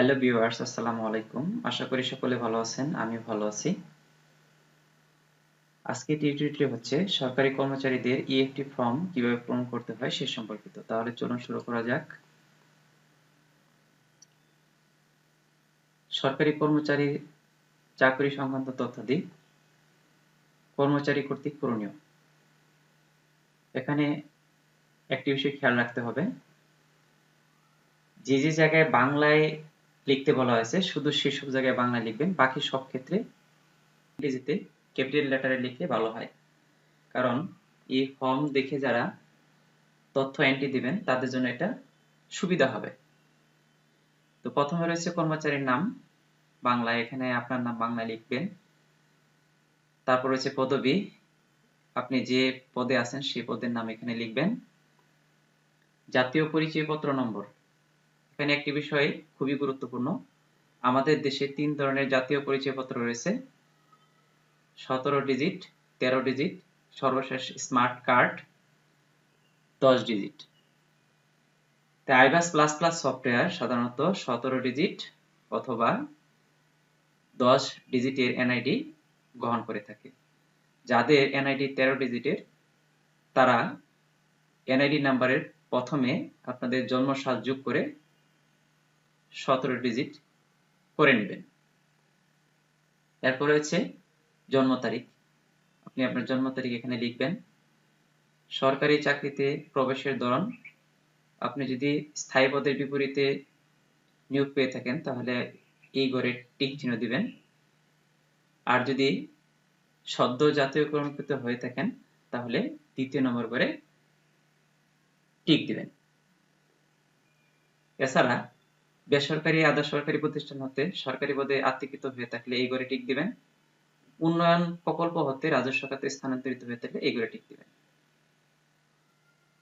Hello viewers, আসসালামু আলাইকুম। আশা করি সকলে ভালো আছেন আমি ভালো আছি। আজকে টিউটোরিয়ালটি হচ্ছে সরকারি কর্মচারীদের ইএফটি ফর্ম কীভাবে পূরণ করতে হয় সে সম্পর্কিত। তাহলে চলুন শুরু করা যাক। সরকারি কর্মচারী চাকরি সংক্রান্ত তথ্যাদি কর্মচারী কর্তৃক পূরণীয় এখানে একটি বিষয় খেয়াল রাখতে হবে। যে যে জায়গায় বাংলায় লিখতে বলা হয়েছে, শুধু সেসব জায়গায় বাংলা লিখবেন, বাকি সব ক্ষেত্রে ইংরেজিতে ক্যাপিটাল লেটারে লিখলে ভালো হয়। কারণ এই ফর্ম দেখে যারা তথ্য এন্ট্রি দিবেন, তাদের জন্য এটা সুবিধা হবে। তো প্রথমে রয়েছে কর্মচারীর নাম, বাংলায়, এখানে আপনার নাম বাংলায় লিখবেন। তারপর রয়েছে পদবি, আপনি যে পদে আছেন সেই পদের নাম এখানে লিখবেন। জাতীয় পরিচয়পত্র নম্বর। এখানে একটি বিষয় খুবই গুরুত্বপূর্ণ। আমাদের দেশে তিন ধরনের জাতীয় পরিচয়পত্র রয়েছে। সতেরো ডিজিট তেরো ডিজিট সর্বশেষ স্মার্ট কার্ড দশ digit iBAS plus plus software সাধারণত সতেরো ডিজিট অথবা দশ ডিজিটের এনআইডি গ্রহণ করে থাকে। যাদের এনআইডি তেরো ডিজিটের তারা এনআইডি নাম্বারের প্রথমে আপনাদের জন্মসাল যোগ করে সতেরো ডিজিট করে নেবেন। এরপরে হচ্ছে জন্ম তারিখ। আপনি আপনার জন্ম তারিখ এখানে লিখবেন। সরকারি চাকরিতে প্রবেশের ধরন। আপনি যদি স্থায়ী পদের বিপরীতে নিয়োগ পেয়ে থাকেন, তাহলে এই ঘরে টিক চিহ্ন দিবেন। আর যদি সদ্য জাতীয়করণকৃত হয়ে থাকেন, তাহলে দ্বিতীয় নম্বর করে টিক দিবেন। এছাড়া বেসরকারি আধা সরকারি প্রতিষ্ঠান হতে সরকারি পদে আত্মীকৃত হয়ে থাকলে এই ঘরে টিক দিবেন। উন্নয়ন প্রকল্প হতে রাজস্ব খাতে স্থানান্তরিত হয়ে থাকলে এই ঘরে টিক দিবেন।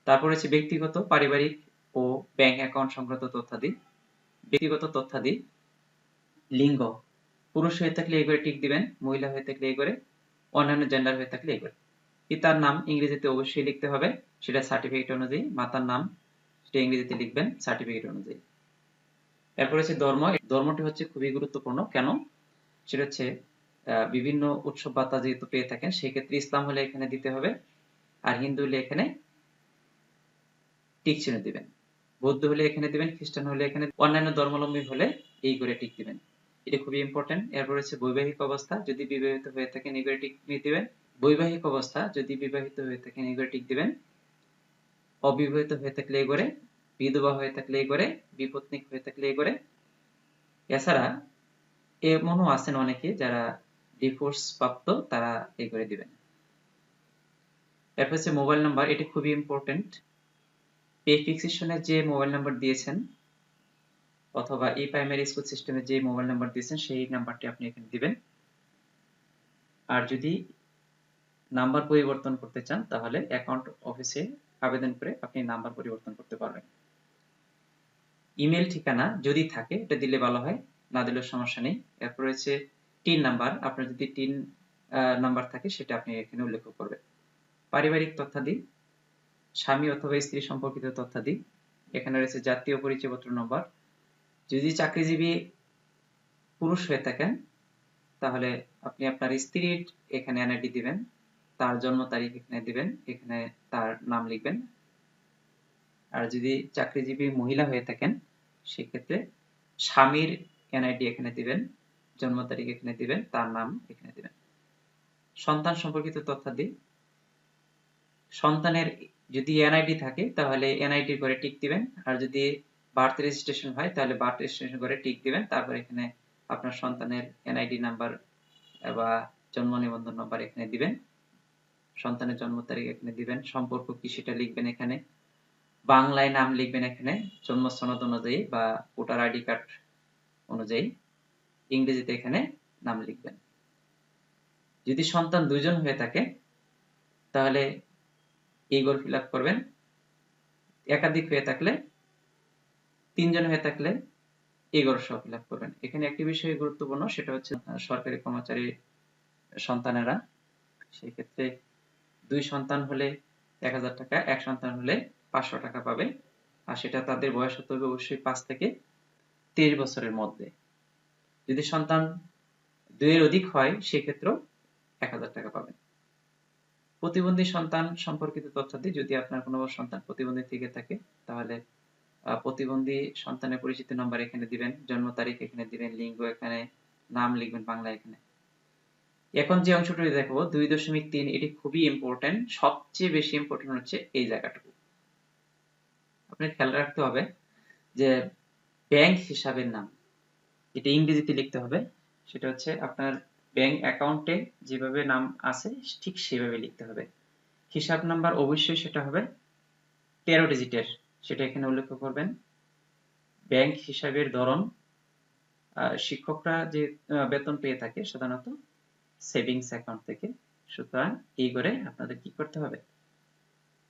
তারপর হচ্ছে ব্যক্তিগত, পারিবারিক ও ব্যাংক অ্যাকাউন্ট সংক্রান্ত তথ্যাদি। ব্যক্তিগত তথ্যাদি, লিঙ্গ, পুরুষ হয়ে থাকলে এই ঘরে টিক দিবেন, মহিলা হয়ে থাকলে এই ঘরে, অন্যান্য জেন্ডার হয়ে থাকলে এই ঘরে। পিতার নাম ইংরেজিতে অবশ্যই লিখতে হবে, সেটা সার্টিফিকেট অনুযায়ী। মাতার নাম সেটা ইংরেজিতে লিখবেন সার্টিফিকেট অনুযায়ী। এরপর হচ্ছে ধর্ম। ধর্মটি হচ্ছে খুবই গুরুত্বপূর্ণ। কেন? সেটা হচ্ছে বিভিন্ন উৎসব বার্তা যেহেতু পেয়ে থাকেন, সেক্ষেত্রে ইসলাম হলে এখানে দিতে হবে আর হিন্দু হলে এখানে টিক চিহ্ন দিবেন। বৌদ্ধ হলে এখানে দিবেন, খ্রিস্টান হলে এখানে অন্যান্য ধর্মাবলম্বী হলে এই করে টিক দিবেন। এটা খুবই ইম্পর্টেন্ট এরপর হচ্ছে বৈবাহিক অবস্থা, যদি বিবাহিত হয়ে থাকেন এই করে টিক দিবেন। বৈবাহিক অবস্থা, যদি বিবাহিত হয়ে থাকেন এই করে টিক দিবেন। অবিবাহিত হয়ে থাকলে এই করে বিধবা হয়ে থাকলে এই করে বিপত্নিক হয়ে থাকলে এই করে। এছাড়া এমনও আছেন অনেকে যারা ডিভোর্স প্রাপ্ত তারা এই করে দিবেন। এরপর হচ্ছে মোবাইল নাম্বার এটি খুবই ইম্পর্টেন্ট পে ফিক্সেশনের যে মোবাইল নাম্বার দিয়েছেন, অথবা এই প্রাইমারি স্কুল সিস্টেমে যে মোবাইল নাম্বার দিয়েছেন, সেই নাম্বারটি আপনি এখানে দিবেন। আর যদি নাম্বার পরিবর্তন করতে চান, তাহলে অ্যাকাউন্ট অফিসে আবেদন করে আপনি নাম্বার পরিবর্তন করতে পারবেন। ইমেল ঠিকানা যদি থাকে, এটা দিলে ভালো হয়, না দিলেও সমস্যা নেই। এরপর রয়েছে টিন নাম্বার। আপনার যদি টিন নাম্বার থাকে, সেটা আপনি এখানে উল্লেখ করবেন। পারিবারিক তথ্যাদি, স্বামী অথবা স্ত্রী সম্পর্কিত তথ্যাদি, এখানে রয়েছে জাতীয় পরিচয়পত্র নম্বর। যদি চাকরিজীবী পুরুষ হয়ে থাকেন, তাহলে আপনি আপনার স্ত্রীর এখানে এনআইডি দিবেন, তার জন্ম তারিখ এখানে দিবেন, এখানে তার নাম লিখবেন। আর যদি চাকরিজীবী মহিলা হয়ে থাকেন সেক্ষেত্রে স্বামীর এনআইডি এখানে দিবেন, জন্ম তারিখ এখানে দিবেন, তার নাম এখানে দিবেন। সন্তান সম্পর্কিত তথ্যাদি সন্তানের যদি এনআইডি থাকে, তাহলে এনআইডি করে টিক দিবেন। আর যদি বার্থ রেজিস্ট্রেশন হয়, তাহলে বার্থ রেজিস্ট্রেশন করে টিক দিবেন। তারপর এখানে আপনার সন্তানের এনআইডি নাম্বার বা জন্ম নিবন্ধন নাম্বার এখানে দিবেন। সন্তানের জন্ম তারিখ এখানে দিবেন। সম্পর্ক কি সেটা লিখবেন এখানে। বাংলায় নাম লিখবেন এখানে জন্ম সনদ অনুযায়ী বা ভোটার আইডি কার্ড অনুযায়ী ইংরেজিতে এখানে নাম লিখবেন। যদি সন্তান দুজন হয়ে থাকে, তাহলে এই গোল ফিল করবেন। একাধিক হয়ে থাকলে, তিনজন হয়ে থাকলে এই গোল সব ফিল করবেন। এখানে একটি বিষয় গুরুত্বপূর্ণ, সেটা হচ্ছে সরকারি কর্মচারী সন্তানেরা, সেই ক্ষেত্রে দুই সন্তান হলে এক হাজার টাকা, এক সন্তান হলে পাঁচশো টাকা পাবে। আর সেটা তাদের বয়স হতে হবে অবশ্যই পাঁচ থেকে তেইশ বছরের মধ্যে। যদি সন্তান দুইয়ের অধিক হয়, সেক্ষেত্রেও এক হাজার টাকা পাবেন প্রতিবন্ধী সন্তান সম্পর্কিত তথ্যাদি যদি আপনার কোনো সন্তান প্রতিবন্ধী থেকে থাকে, তাহলে প্রতিবন্ধী সন্তানের পরিচিতি নাম্বার এখানে দিবেন, জন্ম তারিখ এখানে দিবেন, লিঙ্গ এখানে, নাম লিখবেন, বাংলা এখানে। এখন যে অংশটুকু দেখব, দুই দশমিক তিন, এটি খুবই ইম্পর্টেন্ট সবচেয়ে বেশি ইম্পর্টেন্ট হচ্ছে এই জায়গাটুকু। আপনি খেয়াল রাখতে হবে যে ব্যাংক হিসাবের নাম, এটা ইংরেজিতে লিখতে হবে, সেটা হচ্ছে আপনার ব্যাংক অ্যাকাউন্টে যেভাবে নাম আছে ঠিক সেভাবে লিখতে হবে। হিসাব নাম্বার অবশ্যই সেটা হবে তেরো ডিজিটের সেটা এখানে উল্লেখ করবেন। ব্যাংক হিসাবের ধরন শিক্ষকরা যে বেতন পেয়ে থাকে সাধারণত সেভিংস অ্যাকাউন্ট থেকে, সুতরাং এই করে আপনাদের কি করতে হবে?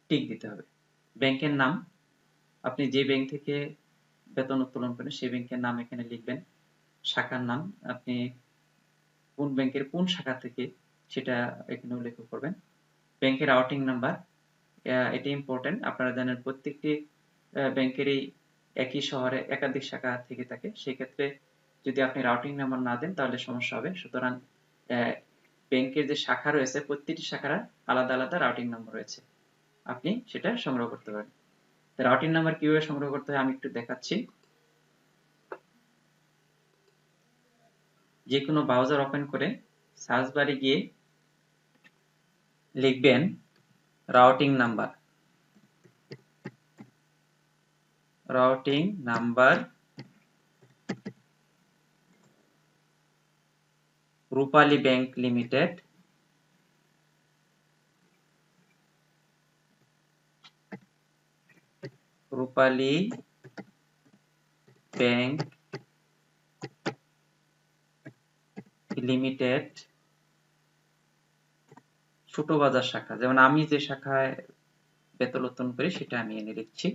টিক দিতে হবে। ব্যাংকের নাম আপনি যে ব্যাংক থেকে বেতন উত্তোলন করেন, সেই ব্যাংকের নাম এখানে লিখবেন, শাখার নাম। আপনি কোন ব্যাংকের কোন শাখা থেকে সেটা এখানে উল্লেখ করবেন। ব্যাংকের আউটিং নাম্বার এটি ইম্পর্টেন্ট আপনারা জানেন প্রত্যেকটি ব্যাংকেরই একই শহরে একাধিক শাখা থেকে থাকে। সেক্ষেত্রে যদি আপনি রাউটিং নাম্বার না দেন, তাহলে সমস্যা হবে। সুতরাং ব্যাংকের যে শাখা রয়েছে, প্রত্যেকটি শাখার আলাদা আলাদা রাউটিং নাম্বার রয়েছে। আপনি সেটা সংগ্রহ করতে পারেন। রাউটিং নাম্বার কীভাবে সংগ্রহ করতে হয় আমি একটু দেখাচ্ছি। যে কোনো ব্রাউজার ওপেন করে সার্চ বারে গিয়ে লিখবেন routing number routing number Rupali bank limited Rupali bank limited Chhoto Bazar শাখা। যেমন আমি যে শাখায় বেতন উত্তোলন করি, সেটা আমি এনে লিখছি।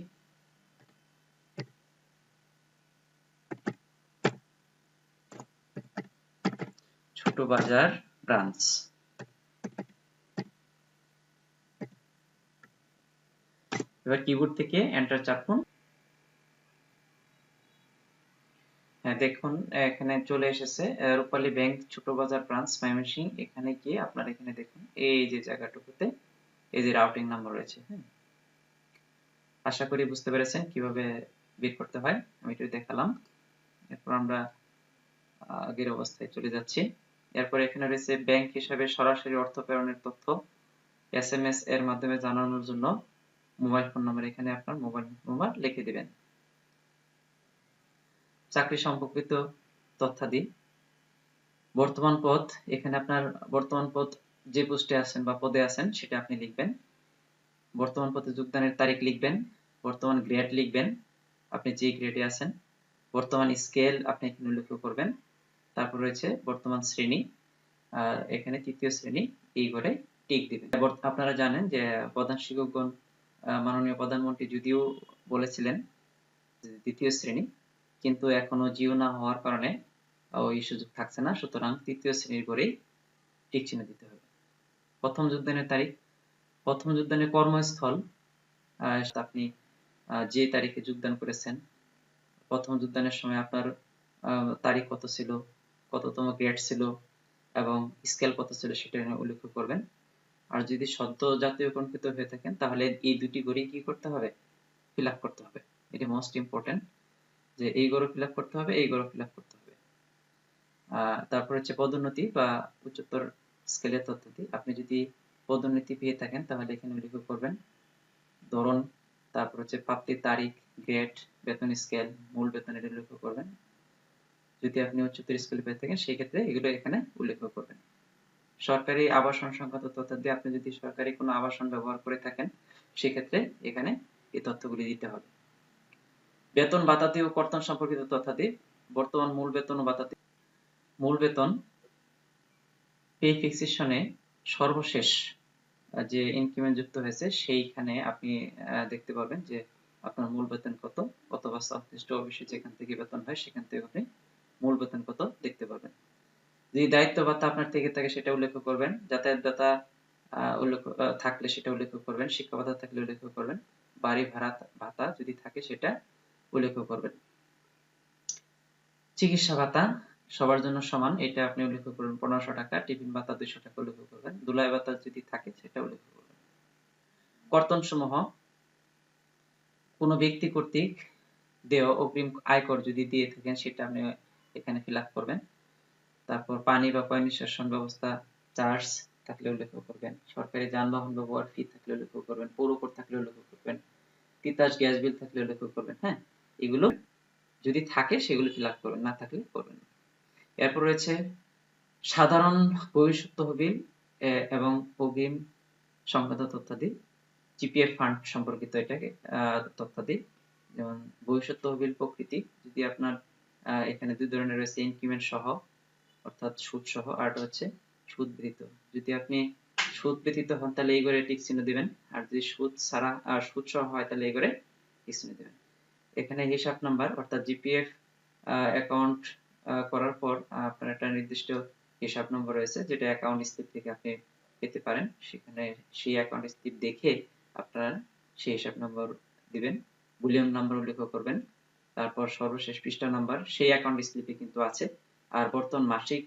ছোট বাজার, ব্রাঞ্চ। এবার কিবোর্ড থেকে এন্টার চাপুন। হ্যাঁ দেখুন, এখানে চলে এসেছে রূপালী ব্যাংক ছোট বাজার ব্রাঞ্চ ময়মনসিং এখানে গিয়ে আপনার এখানে দেখুন, এই যে জায়গাটুকুতে এই যে রাউটিং নাম্বার রয়েছে হ্যাঁ। আশা করি বুঝতে পেরেছেন কীভাবে বের করতে হয়, আমি একটু দেখালাম। এরপর আমরা আগের অবস্থায় চলে যাচ্ছি। এরপর এখানে রয়েছে ব্যাংক হিসাবে সরাসরি অর্থ প্রেরণের তথ্য এস এম এস এর মাধ্যমে জানানোর জন্য। মোবাইল ফোন নাম্বার এখানে আপনার মোবাইল নাম্বার লিখে দিবেন। চাকরি সম্পর্কিত তথ্যাদি। বর্তমান পদ, এখানে আপনার বর্তমান পদ যে পোস্টে আছেন বা পদে আছেন, সেটা আপনি লিখবেন। বর্তমান পদে যোগদানের তারিখ লিখবেন, বর্তমান গ্রেড লিখবেন, আপনি যে গ্রেডে আছেন। বর্তমান স্কেল আপনি এখানে উল্লেখ করবেন। তারপর রয়েছে বর্তমান শ্রেণি আর এখানে তৃতীয় শ্রেণি, এই করে টিক দিবেন। আপনারা জানেন যে প্রধান শিক্ষকগণ মাননীয় প্রধানমন্ত্রী যদিও বলেছিলেন দ্বিতীয় শ্রেণি, কিন্তু এখনও জিও না হওয়ার কারণে ওই সুযোগ থাকছে না। সুতরাং তৃতীয় শ্রেণির করেই টিক চিহ্ন দিতে হবে। প্রথম যোগদানের তারিখ, প্রথম যোগদানের কর্মস্থল আপনি যে তারিখে যোগদান করেছেন, প্রথম যোগদানের সময় আপনার তারিখ কত ছিল, কততম গ্রেড ছিল এবং স্কেল কত ছিল সেটা উল্লেখ করবেন। আর যদি সদ্য জাতীয় কণ্ঠিত হয়ে থাকেন, তাহলে এই দুটি গড়ি কি করতে হবে? ফিল করতে হবে। এটি মোস্ট ইম্পর্টেন্ট যে এই গড় ফিল করতে হবে, এই গড় ফিল করতে হবে। তারপর হচ্ছে পদোন্নতি বা উচ্চতর স্কেলের তথ্যটি আপনি যদি পদোন্নতি পেয়ে থাকেন, তাহলে এখানে উল্লেখ করবেন ধরন, তারপর হচ্ছে প্রাপ্তির তারিখ গ্রেড বেতন স্কেল মূল বেতন এটা উল্লেখ করবেন। যদি আপনি উচ্চতর স্কেলে পেয়ে থাকেন, সেই ক্ষেত্রে এগুলো এখানে উল্লেখ করবেন। সরকারি আবাসন সংক্রান্ত তথ্য দিয়ে আপনি যদি সরকারি কোনো আবাসন ব্যবহার করে থাকেন, সেক্ষেত্রে এখানে এই তথ্যগুলি দিতে হবে। বেতন ভাতাদি ও কর্তন সম্পর্কিত তথ্যাদি বর্তমান মূল বেতন ও ভাতাদি মূল বেতন পে ফিক্সেশনে সর্বশেষ যে ইনক্রিমেন্ট যুক্ত হয়েছে, সেইখানে আপনি দেখতে পাবেন যে আপনার মূল বেতন কত অথবা সংশ্লিষ্ট অফিসে যেখান থেকে বেতন হয়, সেখান থেকে আপনি মূল বেতন কত দেখতে যদি দায়িত্ব ভাতা আপনার থেকে থাকে সেটা উল্লেখ করবেন যাতায়াত ভাতা উল্লেখ থাকলে সেটা উল্লেখ করবেন, শিক্ষা ভাতা থাকলে উল্লেখ করবেন, বাড়ি ভাড়া, ভাতা যদি থাকে সেটা উল্লেখ করবেন। চিকিৎসা ভাতা সবার জন্য সমান, এটা আপনি উল্লেখ করবেন, পনেরোশো টাকা, টিফিন ভাতা দুইশো টাকা উল্লেখ করবেন দুলাই ভাতা যদি থাকে সেটা উল্লেখ করবেন। কর্তন সমূহ কোনো ব্যক্তি কর্তৃক দেয় অগ্রিম আয়কর যদি দিয়ে থাকেন সেটা আপনি এখানে ফিল করবেন। তারপর পানি বা পয় নিষ্কাশন ব্যবস্থা, চার্জ থাকলে উল্লেখ করবেন। সরকারি যানবাহন ব্যবহার ফি থাকলে উল্লেখ করবেন। পৌর কর থাকলে উল্লেখ করবেন। তিতাস গ্যাস বিল থাকলে উল্লেখ করবেন হ্যাঁ? এগুলো যদি থাকে, সেগুলো ফিল আপ করবেন, না থাকলে করবেন এরপর রয়েছে সাধারণ ভবিষ্যৎ তহবিল এবং অগ্রিম সংক্রান্ত তথ্যাদি। জিপিএফ ফান্ড সম্পর্কিত এটাকে তথ্যাদি। যেমন ভবিষ্যৎ তহবিল প্রকৃতি, যদি আপনার এখানে দুই ধরনের রয়েছে, ইনক্রিমেন্ট সহ। অর্থাৎ সুদ সহ আর হচ্ছে সুদ ব্যতীত যদি আপনি সুদ ব্যতীত হন, তাহলে এই করে টিক চিহ্ন দিবেন। আর যদি সুদ ছাড়া আর সুদ সহ হয়, তাহলে এই করে টিক চিহ্ন দিবেন। এখানে হিসাব নাম্বার, অর্থাৎ জিপিএফ অ্যাকাউন্ট করার পর আপনার একটা নির্দিষ্ট হিসাব নম্বর রয়েছে, যেটা অ্যাকাউন্ট স্লিপ থেকে আপনি পেতে পারেন। সেখানে সেই অ্যাকাউন্ট স্লিপ দেখে আপনারা সেই হিসাব নম্বর দিবেন, বুলিয়ন নাম্বার উল্লেখ করবেন। তারপর সর্বশেষ পৃষ্ঠা নাম্বার, সেই অ্যাকাউন্ট স্লিপে কিন্তু আছে। আর বর্তমান মাসিক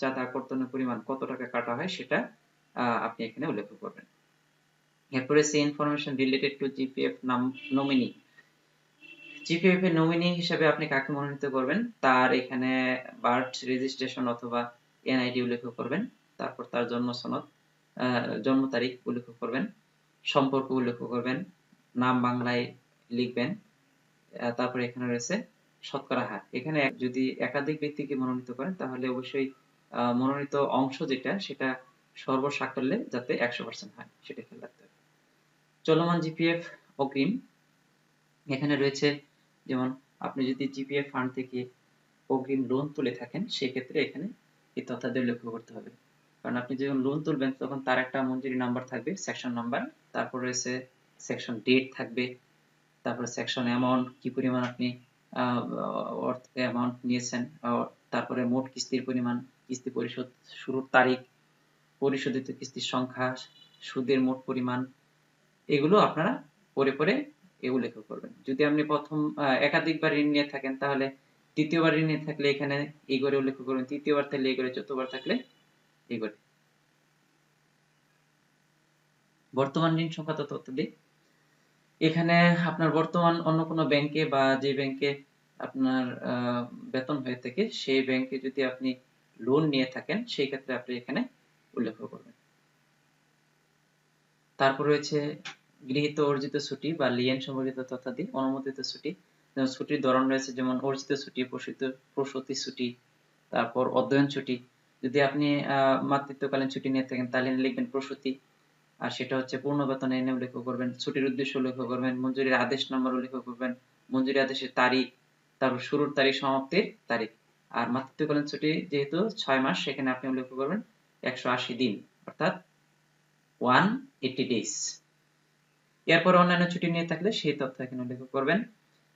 চাঁদা কর্তনের পরিমাণ কত টাকা কাটা হয় সেটা আপনি এখানে উল্লেখ করবেন। এরপরে সে ইনফরমেশন রিলেটেড টু জিপিএফ নাম, নমিনি। জিপিএফ এর নমিনি হিসেবে আপনি কাকে মনোনীত করবেন? তার এখানে বার্থ রেজিস্ট্রেশন অথবা এনআইডি উল্লেখ করবেন। তারপর তার জন্ম সনদ জন্ম তারিখ উল্লেখ করবেন। সম্পর্ক উল্লেখ করবেন। নাম বাংলায় লিখবেন। তারপরে এখানে রয়েছে শতকরা হার। এখানে যদি একাধিক ব্যক্তিকে মনোনীত করেন, তাহলে অবশ্যই মনোনীত অংশ যেটা, সেটা সর্বসাকল্যে যাতে একশো পার্সেন্ট হয়, সেটা খেয়াল রাখতে হবে। চলমান জিপিএফ অগ্রিম। এখানে রয়েছে, যেমন আপনি যদি জিপিএফ ফান্ড থেকে অগ্রিম লোন তুলে থাকেন, সেক্ষেত্রে এখানে এই তথ্যাদি লক্ষ্য করতে হবে। কারণ আপনি যখন লোন তুলবেন, তখন তার একটা মঞ্জুরি নাম্বার থাকবে সেকশন নাম্বার তারপর রয়েছে সেকশন ডেট থাকবে, তারপর সেকশন অ্যামাউন্ট কি পরিমাণ আপনি অ্যামাউন্ট নিয়েছেন। তারপরে মোট কিস্তির পরিমাণ, কিস্তি পরিশোধ শুরুর তারিখ, পরিশোধিত কিস্তির সংখ্যা, সুদের মোট পরিমাণ, এগুলো আপনারা পরে পরে এগুলো লেখা করবেন। যদি আপনি প্রথম একাধিকবার ঋণ নিয়ে থাকেন, তাহলে তৃতীয়বার ঋণ নিয়ে থাকলে এখানে এই করে উল্লেখ করবেন তৃতীয়বার থাকলে এই করে চতুর্থবার থাকলে এই করে। বর্তমান ঋণ সংক্রান্ত তথ্য দিই। এখানে আপনার বর্তমান অন্য কোনো ব্যাংকে বা যে ব্যাংকে আপনার বেতন হয়ে থাকে, সেই ব্যাংকে যদি আপনি লোন নিয়ে থাকেন, সেই ক্ষেত্রে আপনি এখানে উল্লেখ করবেন। তারপর রয়েছে গৃহীত অর্জিত ছুটি বা লিয়েন সম্পর্কিত তথ্যাদি অনুমোদিত ছুটি। যেমন ছুটির ধরন রয়েছে, যেমন অর্জিত ছুটি, প্রসূত, প্রসূতি ছুটি, তারপর অধ্যয়ন ছুটি। যদি আপনি মাতৃত্বকালীন ছুটি নিয়ে থাকেন, তাহলে লিখবেন প্রসূতি। আর সেটা হচ্ছে পূর্ণ বেতন এনে উল্লেখ করবেন, ছুটির উদ্দেশ্য উল্লেখ করবেন, মঞ্জুরির আদেশ নম্বর উল্লেখ করবেন মঞ্জুরি আদেশের তারিখ, তারপর শুরুর তারিখ, সমাপ্তির তারিখ। আর মাতৃত্বকালীন ছুটি যেহেতু ছয় মাস, সেখানে আপনি উল্লেখ করবেন একশো আশি দিন, অর্থাৎ ওয়ান এইটি ডেজ এরপর অন্যান্য ছুটি নিয়ে থাকলে সেই তথ্য এখানে উল্লেখ করবেন।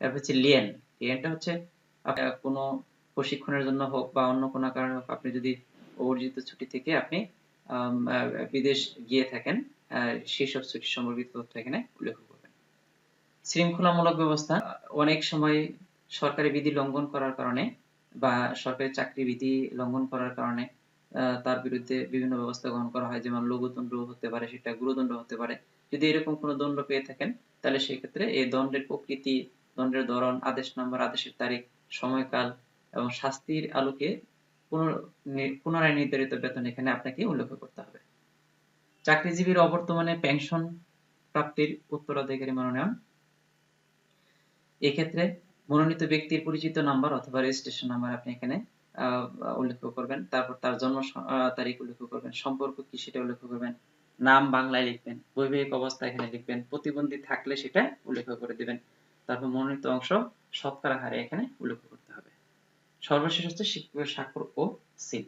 এরপর হচ্ছে লিয়েন লিয়েনটা হচ্ছে কোনো প্রশিক্ষণের জন্য হোক বা অন্য কোনো কারণে হোক, আপনি যদি অর্জিত ছুটি থেকে আপনি বিদেশ গিয়ে থাকেন সেসব ছুটি সম্পর্কিত তথ্য এখানে উল্লেখ করবেন। শৃঙ্খলামূলক ব্যবস্থা, অনেক সময় সরকারি বিধি লঙ্ঘন করার কারণে বা সরকারি চাকরি বিধি লঙ্ঘন করার কারণে তার বিরুদ্ধে বিভিন্ন ব্যবস্থা গ্রহণ করা হয়, যেমন লঘুদণ্ড হতে পারে, সেটা গুরুদণ্ড হতে পারে। যদি এরকম কোনো দণ্ড পেয়ে থাকেন, তাহলে সেক্ষেত্রে এই দণ্ডের প্রকৃতি, দণ্ডের ধরন, আদেশ নম্বর, আদেশের তারিখ, সময়কাল এবং শাস্তির আলোকে পুনরায় নির্ধারিত বেতন এখানে আপনাকে উল্লেখ করতে হবে। চাকরিজীবীর অবর্তমানে পেনশন প্রাপ্তির উত্তরাধিকারী মনোনয়ন। এক্ষেত্রে মনোনীত ব্যক্তির পরিচিত নাম্বার অথবা রেজিস্ট্রেশন নাম্বার আপনি এখানে উল্লেখ করবেন। তারপর তার জন্ম তারিখ উল্লেখ করবেন। সম্পর্ক কি সেটা উল্লেখ করবেন। নাম বাংলায় লিখবেন। বৈবাহিক অবস্থা এখানে লিখবেন। প্রতিবন্ধী থাকলে সেটা উল্লেখ করে দিবেন। তারপর মনোনীত অংশ শতকরা হারে এখানে উল্লেখ সর্বশেষ হচ্ছে স্বাক্ষর ও সিল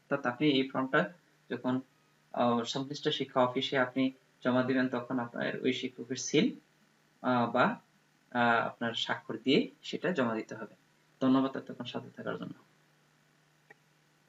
অর্থাৎ আপনি এই ফর্মটা যখন সংশ্লিষ্ট শিক্ষা অফিসে আপনি জমা দিবেন, তখন আপনার ওই শিক্ষকের সিল বা আপনার স্বাক্ষর দিয়ে সেটা জমা দিতে হবে। ধন্যবাদ তখন সাথে থাকার জন্য।